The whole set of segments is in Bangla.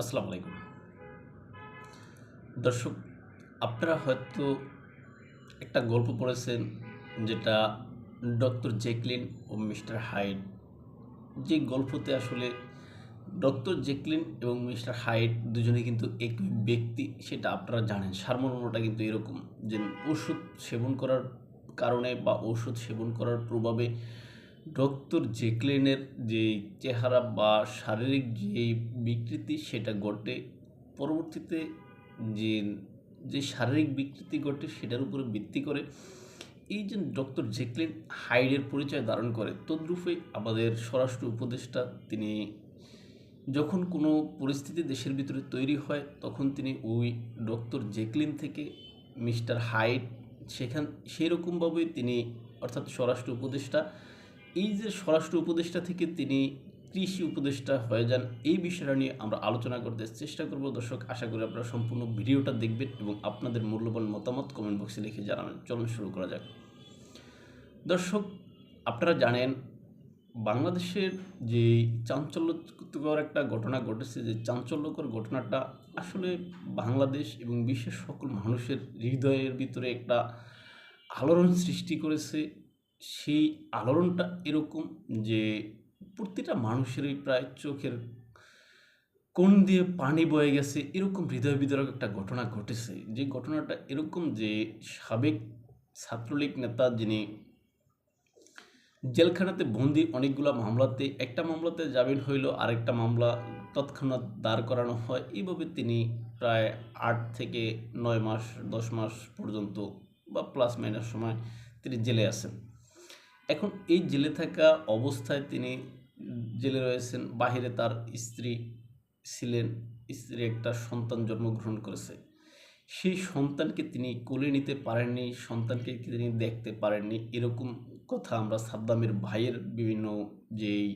আসসালামু আলাইকুম। দর্শক, আপনারা হয়তো একটা গল্প পড়েছেন যেটা ডক্টর জেকলিন ও মিস্টার হাইড যে গল্পতে আসলে ডক্টর জেকলিন এবং মিস্টার হাইড দুজনে কিন্তু একই ব্যক্তি, সেটা আপনারা জানেন। সারমর্মটা কিন্তু এরকম যে ওষুধ সেবন করার কারণে বা ওষুধ সেবন করার প্রভাবে ডক্টর জেকলিনের যে চেহারা বা শারীরিক যে বিকৃতি সেটা ঘটে, পরবর্তীতে যে যে শারীরিক বিকৃতি ঘটে সেটার উপরে ভিত্তি করে এই যে ডক্টর জেকলিন হাইডের পরিচয় ধারণ করে, তদ্রূপে আমাদের স্বরাষ্ট্র উপদেষ্টা তিনি যখন কোনো পরিস্থিতি দেশের ভিতরে তৈরি হয়, তখন তিনি ওই ডক্টর জেকলিন থেকে মিস্টার হাইড সেখান সেই রকমভাবে তিনি অর্থাৎ স্বরাষ্ট্র উপদেষ্টা এই যে স্বরাষ্ট্র উপদেষ্টা থেকে তিনি কৃষি উপদেষ্টা হয়ে যান, এই বিষয়টা নিয়ে আমরা আলোচনা করতে চেষ্টা করব। দর্শক, আশা করি আপনারা সম্পূর্ণ ভিডিওটা দেখবেন এবং আপনাদের মূল্যবান মতামত কমেন্ট বক্সে লিখে জানাবেন। চলুন শুরু করা যাক। দর্শক, আপনারা জানেন, বাংলাদেশের যে চাঞ্চল্যকর একটা ঘটনা ঘটেছে, যে চাঞ্চল্যকর ঘটনাটা আসলে বাংলাদেশ এবং বিশ্বের সকল মানুষের হৃদয়ের ভিতরে একটা আলোড়ন সৃষ্টি করেছে। সেই আলোড়নটা এরকম যে প্রতিটা মানুষেরই প্রায় চোখের কোন দিয়ে পানি বয়ে গেছে, এরকম হৃদয় বিদারক একটা ঘটনা ঘটেছে। যে ঘটনাটা এরকম যে সাবেক ছাত্রলীগ নেতা যিনি জেলখানাতে বন্দি অনেকগুলো মামলাতে, একটা মামলাতে জামিন হইল, আরেকটা মামলা তৎক্ষণাৎ দাঁড় করানো হয়। এইভাবে তিনি প্রায় আট থেকে নয় মাস, দশ মাস পর্যন্ত বা প্লাস মাইনাস সময় তিনি জেলে আছেন। এখন এই জেলে থাকা অবস্থায় তিনি জেলে রয়েছেন। বাহিরে তার স্ত্রী ছিলেন, স্ত্রী একটা সন্তান জন্মগ্রহণ করেছে। সেই সন্তানকে তিনি কোলে নিতে পারেননি, সন্তানকে তিনি দেখতে পারেননি। এরকম কথা আমরা সাদ্দামের ভাইয়ের বিভিন্ন যেই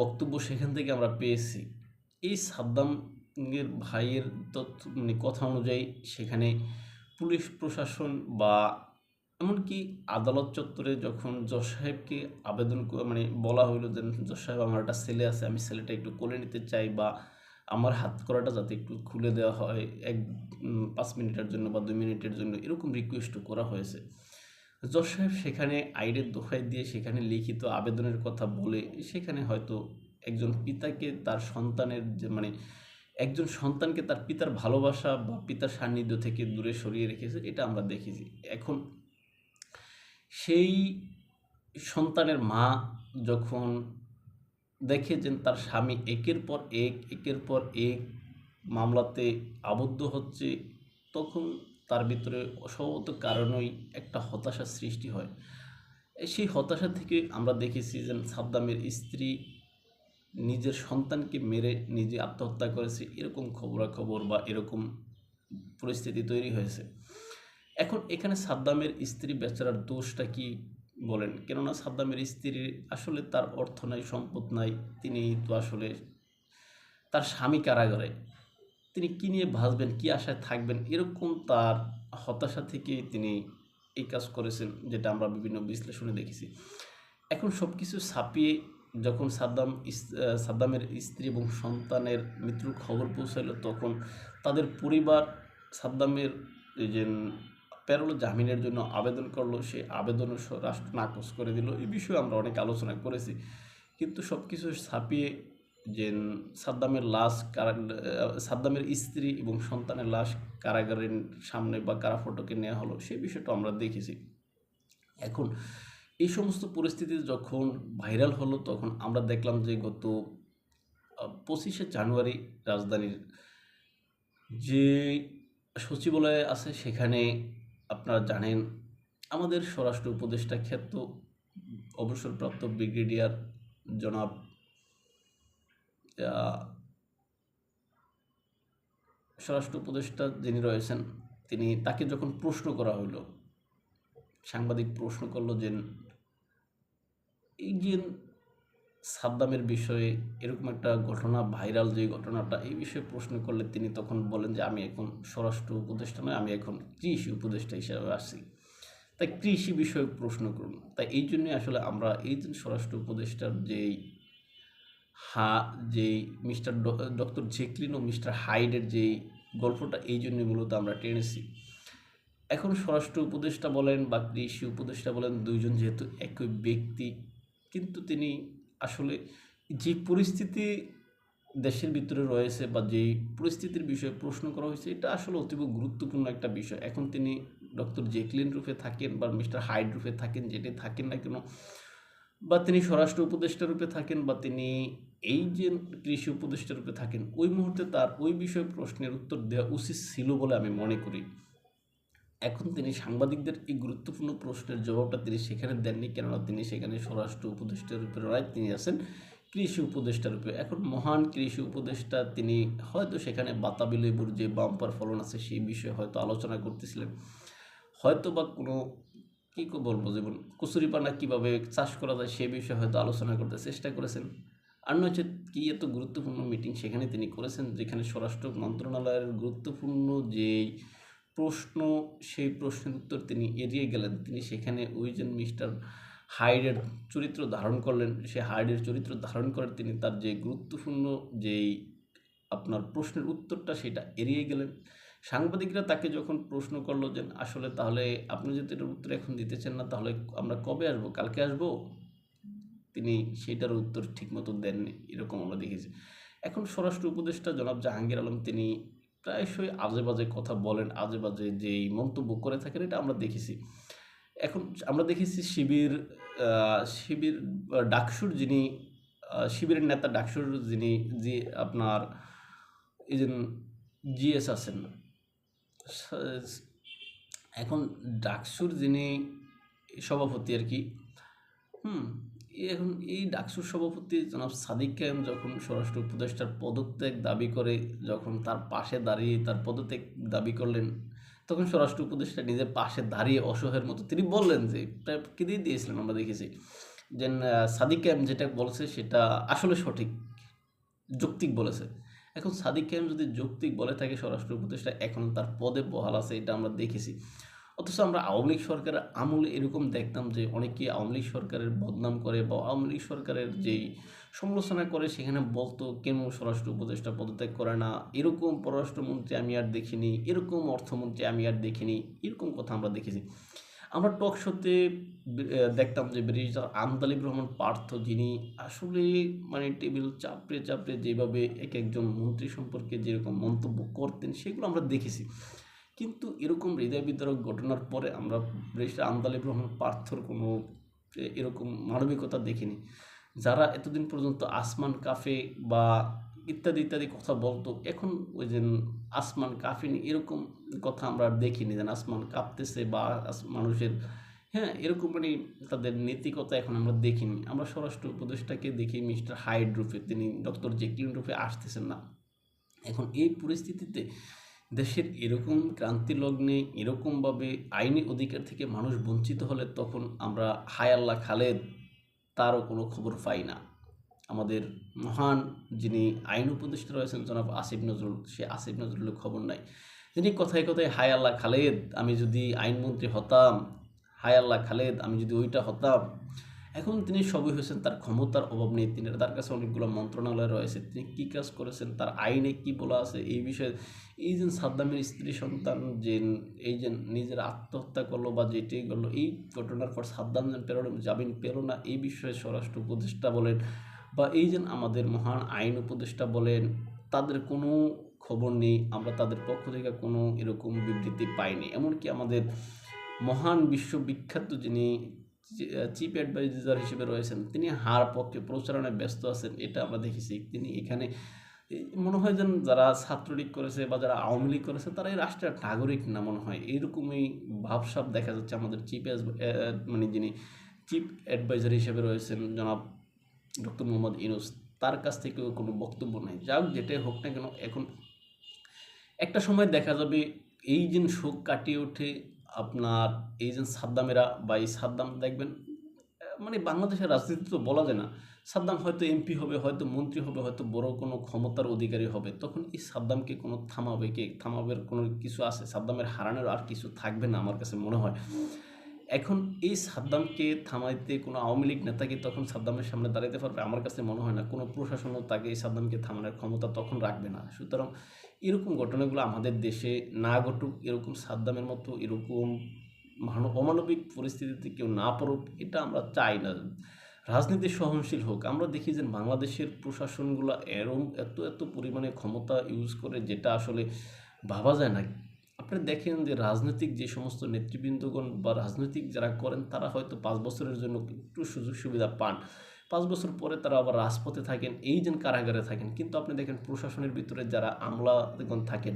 বক্তব্য সেখান থেকে আমরা পেয়েছি। এই সাদ্দামের ভাইয়ের তথ্য মানে কথা অনুযায়ী সেখানে পুলিশ প্রশাসন বা এমনকি আদালত চত্বরে যখন জজ সাহেবকে আবেদন মানে বলা হইল যে, জজ সাহেব, আমার একটা ছেলে আছে, আমি ছেলেটা একটু কোলে নিতে চাই বা আমার হাত করাটা যাতে একটু খুলে দেওয়া হয়, এক পাঁচ মিনিটের জন্য বা দুই মিনিটের জন্য, এরকম রিকোয়েস্টও করা হয়েছে। জজ সাহেব সেখানে আইনের দোহাই দিয়ে সেখানে লিখিত আবেদনের কথা বলে, সেখানে হয়তো একজন পিতাকে তার সন্তানের যে মানে একজন সন্তানকে তার পিতার ভালোবাসা বা পিতার সান্নিধ্য থেকে দূরে সরিয়ে রেখেছে, এটা আমরা দেখেছি। এখন সেই সন্তানের মা যখন দেখে যে তার স্বামী একের পর এক, একের পর এক মামলাতে আবদ্ধ হচ্ছে, তখন তার ভিতরে অসম্ভবত কারণেই একটা হতাশার সৃষ্টি হয়। সেই হতাশা থেকে আমরা দেখেছি যে সাদ্দামের স্ত্রী নিজের সন্তানকে মেরে নিজে আত্মহত্যা করেছে, এরকম খবরাখবর বা এরকম পরিস্থিতি তৈরি হয়েছে। এখন এখানে সাদ্দামের স্ত্রী বেচারার দোষটা কি বলেন? কেননা সাদ্দামের স্ত্রীর আসলে তার অর্থ নাই, সম্পদ নাই, তিনি তো আসলে তার স্বামী কারাগারে। তিনি কী নিয়ে ভাসবেন, কী আশায় থাকবেন, এরকম তার হতাশা থেকে তিনি এই কাজ করেছেন, যেটা আমরা বিভিন্ন বিশ্লেষণে দেখেছি। এখন সব কিছু ছাপিয়ে যখন সাদ্দাম সাদ্দামের স্ত্রী এবং সন্তানের মৃত্যুর খবর পৌঁছালো তখন তাদের পরিবার সাদ্দামের যে প্যারোল জামিনের জন্য আবেদন করল, সে আবেদনও স- রাষ্ট্র নাকচ করে দিল। এই বিষয়ে আমরা অনেক আলোচনা করেছি। কিন্তু সব কিছু ছাপিয়ে যে সাদ্দামের লাশ কারা সাদ্দামের স্ত্রী এবং সন্তানের লাশ কারাগারের সামনে বা কারা ফটোকে নেওয়া হলো সেই বিষয়টা আমরা দেখেছি। এখন এই সমস্ত পরিস্থিতি যখন ভাইরাল হলো, তখন আমরা দেখলাম যে গত পঁচিশে জানুয়ারি রাজধানীর যে সচিবালয় আছে, সেখানে আপনারা জানেন, আমাদের স্বরাষ্ট্র উপদেষ্টা ক্ষেত্র অবসরপ্রাপ্ত ব্রিগেডিয়ার জনাব স্বরাষ্ট্র উপদেষ্টা যিনি রয়েছেন, তিনি তাকে যখন প্রশ্ন করা হলো, সাংবাদিক প্রশ্ন করল যে, এই যে সাদ্দামের বিষয়ে এরকম একটা ঘটনা, ভাইরাল যে ঘটনাটা, এই বিষয়ে প্রশ্ন করলে তিনি তখন বলেন যে, আমি এখন স্বরাষ্ট্র উপদেষ্টা নয়, আমি এখন কৃষি উপদেষ্টা হিসাবে আসি তাই কৃষি বিষয়ক প্রশ্ন করুন। তাই এই জন্যই আসলে আমরা এই যে স্বরাষ্ট্র উপদেষ্টার যেই হা, যেই মিস্টার ডক্টর জেকলিন ও মিস্টার হাইডের যেই গল্পটা, এই জন্য মূলত আমরা টেনেছি। এখন স্বরাষ্ট্র উপদেষ্টা বলেন বা কৃষি উপদেষ্টা বলেন, দুইজন যেহেতু একই ব্যক্তি, কিন্তু তিনি আসলে যে পরিস্থিতি দেশের ভিতরে রয়েছে বা যেই পরিস্থিতির বিষয়ে প্রশ্ন করা হয়েছে, এটা আসলে অতীব গুরুত্বপূর্ণ একটা বিষয়। এখন তিনি ডক্টর জেকলিন রূপে থাকেন বা মিস্টার হাইড রূপে থাকেন, যেটি থাকেন না কেন, বা তিনি স্বরাষ্ট্র উপদেষ্টা রূপে থাকেন, বা তিনি এই যে কৃষি উপদেষ্টা রূপে থাকেন, ওই মুহূর্তে তার ওই বিষয়ে প্রশ্নের উত্তর দেওয়া উচিত ছিল বলে আমি মনে করি। এখন তিনি সাংবাদিকদের এই গুরুত্বপূর্ণ প্রশ্নের জবাবটা তিনি সেখানে দেননি, কেননা তিনি সেখানে স্বরাষ্ট্র উপদেষ্টা রূপে রায় তিনি আছেন, কৃষি উপদেষ্টা রূপে। এখন মহান কৃষি উপদেষ্টা তিনি হয়তো সেখানে বাতাবি লেবুর যে বাম্পার ফলন আছে সেই বিষয়ে হয়তো আলোচনা করতেছিলেন। হয়তো বা কোনো, কী বলব যেমন, কচুরিপানা কীভাবে চাষ করা যায় সে বিষয়ে হয়তো আলোচনা করতে চেষ্টা করেছেন। আর নয় কি এত গুরুত্বপূর্ণ মিটিং সেখানে তিনি করেছেন, যেখানে স্বরাষ্ট্র মন্ত্রণালয়ের গুরুত্বপূর্ণ যেই প্রশ্ন, সেই প্রশ্নের উত্তর তিনি এড়িয়ে গেলেন। তিনি সেখানে ওই যে মিস্টার হাইডের চরিত্র ধারণ করলেন, সে হাইডের চরিত্র ধারণ করে তিনি তার যে গুরুত্বপূর্ণ যেই আপনার প্রশ্নের উত্তরটা সেটা এড়িয়ে গেলেন। সাংবাদিকরা তাকে যখন প্রশ্ন করল যে, আসলে তাহলে আপনি যদি এটার উত্তর এখন দিতেছেন না, তাহলে আমরা কবে আসব? কালকে আসব? তিনি সেটার উত্তর ঠিকমতো দেননি, এরকম আমরা দেখেছি। এখন স্বরাষ্ট্র উপদেষ্টা জনাব জাহাঙ্গীর আলম তিনি প্রায়শই আজে বাজে কথা বলেন আজে বাজে যেই মন্তব্য করে থাকেন এটা আমরা দেখেছি। এখন আমরা দেখেছি শিবির শিবির ডাকসুর যিনি শিবিরের নেতা ডাকসুর যিনি যে আপনার এই যে জিএস আছেন, এখন ডাকসুর যিনি সভাপতি আর কি, হুম এখন এই ডাকসুর সভাপতি জনাব সাদিক কায়েম যখন স্বরাষ্ট্র উপদেষ্টার পদত্যাগ দাবি করে, যখন তার পাশে দাঁড়িয়ে তার পদত্যাগ দাবি করলেন, তখন স্বরাষ্ট্র উপদেষ্টা নিজের পাশে দাঁড়িয়ে অসহায়ের মতো তিনি বললেন যে প্রায় কেঁদেই দিয়েছিলেন আমরা দেখেছি, যে সাদিক কায়েম যেটা বলেছে সেটা আসলে সঠিক, যৌক্তিক বলেছে। এখন সাদিক কায়েম যদি যৌক্তিক বলে থাকে স্বরাষ্ট্র উপদেষ্টা, এখন তার পদে বহাল আছে, এটা আমরা দেখেছি। অথচ আমরা আওয়ামী লীগ সরকারের আমলে এরকম দেখতাম যে অনেকে আওয়ামী লীগ সরকারের বদনাম করে বা আওয়ামী লীগ সরকারের যেই সমালোচনা করে সেখানে বলতো, কেন স্বরাষ্ট্র উপদেষ্টা পদত্যাগ করে না? এরকম পররাষ্ট্রমন্ত্রী আমি আর দেখিনি, এরকম অর্থমন্ত্রী আমি আর দেখিনি, এরকম কথা আমরা দেখেছি। আমরা টক শোতে দেখতাম যে ব্রিটিশার আমদালিব রহমান পার্থ যিনি আসলে মানে টেবিল চাপড়ে চাপড়ে যেভাবে এক একজন মন্ত্রী সম্পর্কে যেরকম মন্তব্য করতেন, সেগুলো আমরা দেখেছি। কিন্তু এরকম হৃদয় বিতরক ঘটনার পরে আমরা ব্রিটিশ আমদালিব রহমান পার্থর কোনো এরকম মানবিকতা দেখিনি। যারা এতদিন পর্যন্ত আসমান কাফে বা ইত্যাদি ইত্যাদি কথা বলতো, এখন ওই যে আসমান কাফিনি এরকম কথা আমরা দেখিনি যেন আসমান কাঁপতেছে বা মানুষের হ্যাঁ এরকম মানে তাদের নৈতিকতা এখন আমরা দেখিনি। আমরা স্বরাষ্ট্র উপদেষ্টাকে দেখি মিস্টার হাইড রূপে তিনি ডক্টর জেকলিন রূপে আসতেছেন না। এখন এই পরিস্থিতিতে দেশের এরকম ক্রান্তি লগ্নে, এরকমভাবে আইনি অধিকার থেকে মানুষ বঞ্চিত হলে তখন আমরা হায়াল্লা খালেদ, তারও কোনো খবর পাই না। আমাদের মহান যিনি আইন উপদেষ্টা রয়েছেন জনাব আসিফ নজরুল, সে আসিফ নজরুলের খবর নাই। তিনি কথায় কথায় হায় আল্লাহ খালেদ, আমি যদি আইনমন্ত্রী হতাম, হায় আল্লাহ খালেদ, আমি যদি ওইটা হতাম এখন তিনি সবই হয়েছেন, তার ক্ষমতার অভাব নেই তিনি তার কাছে অনেকগুলো মন্ত্রণালয় রয়েছে, তিনি কী কাজ করেছেন, তার আইনে কি বলা আছে, এই বিষয়ে, এই যে সাদ্দামের স্ত্রী সন্তান, যে এই যে নিজের আত্মহত্যা করল বা যেটি করল, এই ঘটনার পর সাদ্দাম পেরোনো, জামিন পেল না, এই বিষয়ে স্বরাষ্ট্র উপদেষ্টা বলেন বা এই যে আমাদের মহান আইন উপদেষ্টা বলেন, তাদের কোনো খবর নেই, আমরা তাদের পক্ষ থেকে কোনো এরকম বিবৃতি পাইনি। এমনকি আমাদের মহান বিশ্ববিখ্যাত যিনি চিফ অ্যাডভাইজার হিসেবে রয়েছেন। তিনি হার পক্ষে প্রচারণায় ব্যস্ত আছেন, এটা আমরা দেখেছি। তিনি এখানে মনে হয় যেন যারা ছাত্রলীগ করেছে বা যারা আওয়ামী লীগ করেছে, তারা এই রাষ্ট্রের নাগরিক না মনে হয়। এইরকমই ভাবসাব দেখা যাচ্ছে আমাদের চিফ মানে যিনি চিফ অ্যাডভাইজার হিসেবে রয়েছেন, জনাব ডক্টর মোহাম্মদ ইনুস তার কাছ থেকেও কোনো বক্তব্য নেই। যাক, যেটাই হোক না কেন, এখন একটা সময় দেখা যাবে, এই যে শোক কাটিয়ে ওঠে আপনার এই যে সাদ্দামেরা বা এই সাদ্দাম দেখবেন মানে বাংলাদেশের রাজনীতি তো বলা যায় না। সাদ্দাম হয়তো এমপি হবে, হয়তো মন্ত্রী হবে, হয়তো বড় কোনো ক্ষমতার অধিকারী হবে। তখন এই সাদ্দামকে কোনো থামাবে কে? থামাবের কোনো কিছু আছে? সাদ্দামের হারানোর আর কিছু থাকবে না আমার কাছে মনে হয়। এখন এই সাদ্দামকে থামাইতে কোনো আওয়ামী লীগ নেতা কি তখন সাদ্দামের সামনে দাঁড়াতে পারবে? আমার কাছে মনে হয় না। কোনো প্রশাসনও তাকে এই সাদ্দামকে থামানোর ক্ষমতা তখন রাখবে না। সুতরাং এরকম ঘটনাগুলো আমাদের দেশে না ঘটুক, এরকম সাদ্দামের মতো এরকম মানব, অমানবিক পরিস্থিতিতে কেউ না পড়ুক, এটা আমরা চাই না। রাজনীতি সহনশীল হোক। আমরা দেখি যে বাংলাদেশের প্রশাসনগুলো এরম এত এত পরিমাণে ক্ষমতা ইউজ করে যেটা আসলে ভাবা যায় না। আপনি দেখেন যে রাজনৈতিক যে সমস্ত নেতৃবৃন্দগণ বা রাজনৈতিক যারা করেন, তারা হয়তো পাঁচ বছরের জন্য একটু সুযোগ সুবিধা পান। পাঁচ বছর পরে তারা আবার রাজপথে থাকেন, এই যেন কারাগারে থাকেন। কিন্তু আপনি দেখেন প্রশাসনের ভিতরে যারা আমলাগণ থাকেন,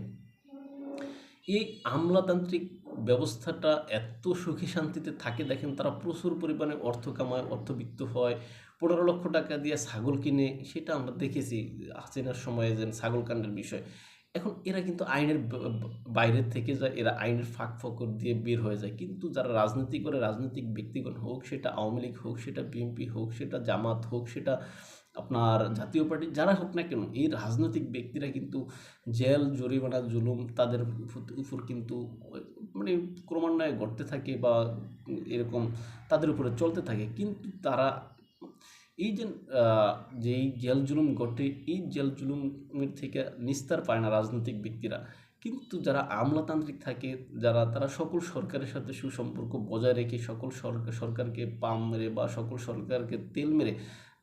এই আমলাতান্ত্রিক ব্যবস্থাটা এত সুখী শান্তিতে থাকে, দেখেন তারা প্রচুর পরিমাণে অর্থ কামায়, অর্থবিত্ত হয়। পনেরো লক্ষ টাকা দিয়ে ছাগল কিনে, সেটা আমরা দেখেছি হাসিনার সময়ে যেন ছাগল কাণ্ডের বিষয়। এখন এরা কিন্তু আইনের বাইরের থেকে যায় এরা আইনের ফাঁক ফকর দিয়ে বের হয়ে যায়। কিন্তু যারা রাজনীতি করে, রাজনৈতিক ব্যক্তিগণ হোক, সেটা আওয়ামী লীগ হোক, সেটা বিএনপি হোক, সেটা জামাত হোক, সেটা আপনার জাতীয় পার্টি যারা হোক না কেন, এই রাজনৈতিক ব্যক্তিরা কিন্তু জেল, জরিমানা, জুলুম তাদের উপর- উপর কিন্তু মানে ক্রমান্বয়ে ঘটতে থাকে বা এরকম তাদের উপরে চলতে থাকে। কিন্তু তারা এই যে যে এই জেল জুলুম ঘটে, এই জেল জুলুমের থেকে নিস্তার পায় না রাজনৈতিক ব্যক্তিরা। কিন্তু যারা আমলাতান্ত্রিক থাকে, যারা, তারা সকল সরকারের সাথে সুসম্পর্ক বজায় রেখে, সকল সরকার সরকারকে পাম মেরে বা সকল সরকারকে তেল মেরে,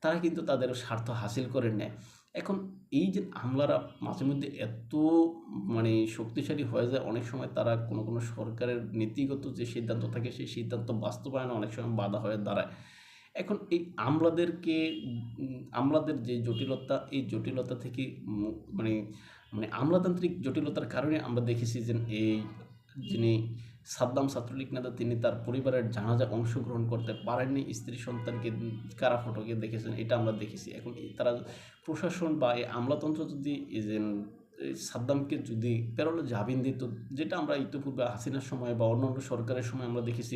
তারা কিন্তু তাদের স্বার্থ হাসিল করে নেয়। এখন এই যে আমলারা মাঝে মধ্যে এত মানে শক্তিশালী হয়ে যায়, অনেক সময় তারা কোনো কোনো সরকারের নীতিগত যে সিদ্ধান্ত থাকে, সেই সিদ্ধান্ত বাস্তবায়নে অনেক সময় বাধা হয়ে দাঁড়ায়। এখন এই আমলাদেরকে আমলাদের যে জটিলতা, এই জটিলতা থেকে মানে মানে আমলাতান্ত্রিক জটিলতার কারণে আমরা দেখেছি যে এই যিনি সাদ্দাম ছাত্রলীগ নেতা, তিনি তার পরিবারের জানাজা অংশগ্রহণ করতে পারেননি। স্ত্রী সন্তানকে কারা ফটোকে দেখেছেন, এটা আমরা দেখেছি। এখন তারা প্রশাসন বা এই আমলাতন্ত্র যদি সাদ্দামকে যদি পেরোলে জামিন দিত, যেটা আমরা ইতিপূর্বে হাসিনার সময় বা অন্যান্য সরকারের সময় আমরা দেখেছি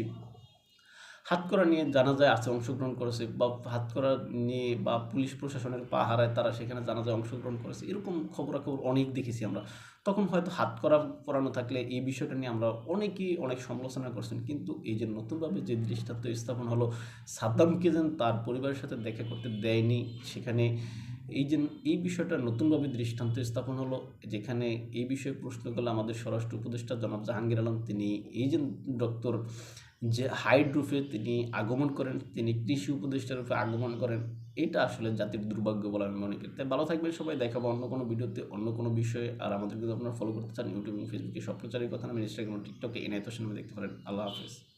হাতকড়া নিয়ে জানাজায় আছে, অংশগ্রহণ করেছে বা হাতকড়া নিয়ে বা পুলিশ প্রশাসনের পাহারায় তারা সেখানে জানাজায় অংশগ্রহণ করেছে, এরকম খবরাখবর অনেক দেখেছি আমরা। তখন হয়তো হাতকড়া পরানো থাকলে এই বিষয়টা নিয়ে আমরা অনেকেই অনেক সমালোচনা করছেন, কিন্তু এই যে নতুনভাবে যে দৃষ্টান্ত স্থাপন হলো সাদ্দামকে যেন তার পরিবারের সাথে দেখা করতে দেয়নি, সেখানে এই যে, এই বিষয়টা নতুনভাবে দৃষ্টান্ত স্থাপন হলো, যেখানে এই বিষয়ে প্রশ্ন করলে আমাদের স্বরাষ্ট্র উপদেষ্টা জনাব জাহাঙ্গীর আলম, তিনি এই যে ডক্টর যে হাইড রূপে তিনি আগমন করেন, তিনি কৃষি উপদেষ্টা রূপে আগমন করেন, এটা আসলে জাতির দুর্ভাগ্য বলে আমি মনে করি। তাই ভালো থাকবেন সবাই দেখাবো অন্য কোনো ভিডিওতে অন্য কোনো বিষয়ে। আর আমাদের যদি আপনারা ফলো করতে চান ইউটিউব ফেসবুকে সব প্রচারের কথা আমি ইনস্টাগ্রাম টিকটকে এনআইত দেখতে পারেন। আল্লাহ হাফিজ।